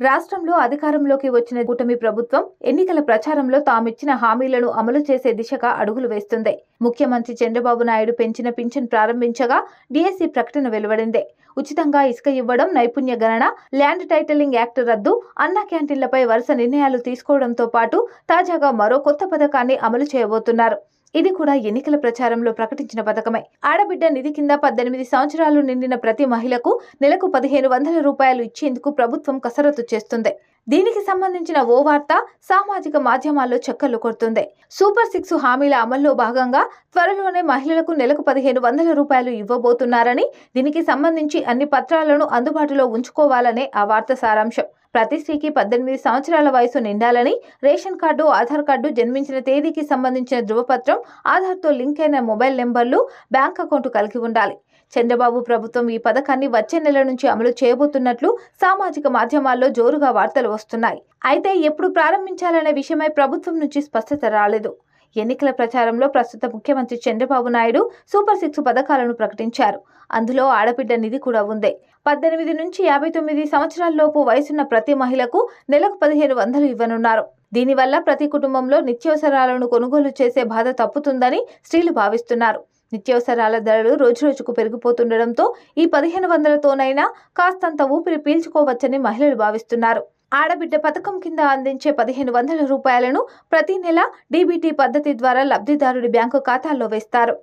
రాష్ట్రంలో అధికారంలోకి వచ్చిన కూటమి ప్రభుత్వం ఎన్నికల ప్రచారంలో తామిచ్చిన హామీలను అమలు చేసే దిశగా అడుగులు వేస్తుంది. ముఖ్యమంత్రి చంద్రబాబు నాయుడు పెంచిన పింఛన్ ప్రారంభించగా డిఎస్సి ప్రకటన వెలువడింది. ఉచితంగా ఇసుక ఇవ్వడం నైపుణ్య గణన ల్యాండ్ టైటిలింగ్ యాక్ట్ రద్దు అన్న క్యాంటీన్లపై వరుస నిర్ణయాలు తీసుకోవడంతో పాటు తాజాగా మరో కొత్త పథకాన్ని అమలు చేయబోతున్నారు. ఇది కూడా ఎన్నికల ప్రచారంలో ప్రకటించిన పథకమే. ఆడబిడ్డ నిధి కింద పద్దెనిమిది సంవత్సరాలు నిండిన ప్రతి మహిళకు నెలకు పదిహేను వందల రూపాయలు ఇచ్చేందుకు ప్రభుత్వం కసరత్తు చేస్తుంది. దీనికి సంబంధించిన ఓ వార్త సామాజిక మాధ్యమాల్లో చక్కర్లు కొడుతుంది. సూపర్ సిక్స్ హామీల అమల్లో భాగంగా త్వరలోనే మహిళలకు నెలకు పదిహేను వందల రూపాయలు ఇవ్వబోతున్నారని దీనికి సంబంధించి అన్ని పత్రాలను అందుబాటులో ఉంచుకోవాలనే ఆ వార్త సారాంశం. ప్రతి స్త్రీకి పద్దెనిమిది సంవత్సరాల వయసు నిండాలని రేషన్ కార్డు ఆధార్ కార్డు జన్మించిన తేదీకి సంబంధించిన ధృవపత్రం ఆధార్తో లింక్ అయిన మొబైల్ నెంబర్లు బ్యాంక్ అకౌంట్ కలిగి ఉండాలి. చంద్రబాబు ప్రభుత్వం ఈ పథకాన్ని వచ్చే నెల నుంచి అమలు చేయబోతున్నట్లు సామాజిక మాధ్యమాల్లో జోరుగా వార్తలు వస్తున్నాయి. అయితే ఎప్పుడు ప్రారంభించాలనే విషయమై ప్రభుత్వం నుంచి స్పష్టత రాలేదు. ఎన్నికల ప్రచారంలో ప్రస్తుత ముఖ్యమంత్రి చంద్రబాబు నాయుడు సూపర్ సిక్స్ పథకాలను ప్రకటించారు. అందులో ఆడబిడ్డ నిధి కూడా ఉంది. పద్దెనిమిది నుంచి యాభై తొమ్మిది సంవత్సరాల్లోపు వయసున్న ప్రతి మహిళకు నెలకు పదిహేను వందలు ఇవ్వనున్నారు. దీనివల్ల ప్రతి కుటుంబంలో నిత్యావసరాలను కొనుగోలు చేసే బాధ తప్పుతుందని స్త్రీలు భావిస్తున్నారు. నిత్యావసరాల ధరలు రోజురోజుకు పెరిగిపోతుండటంతో ఈ పదిహేను వందలతోనైనా కాస్తంత ఊపిరి పీల్చుకోవచ్చని మహిళలు భావిస్తున్నారు. ఆడబిడ్డ పథకం కింద అందించే పదిహేను వందల రూపాయలను ప్రతి నెల డీబీటీ పద్ధతి ద్వారా లబ్ధిదారుడి బ్యాంకు ఖాతాల్లో వేస్తారు.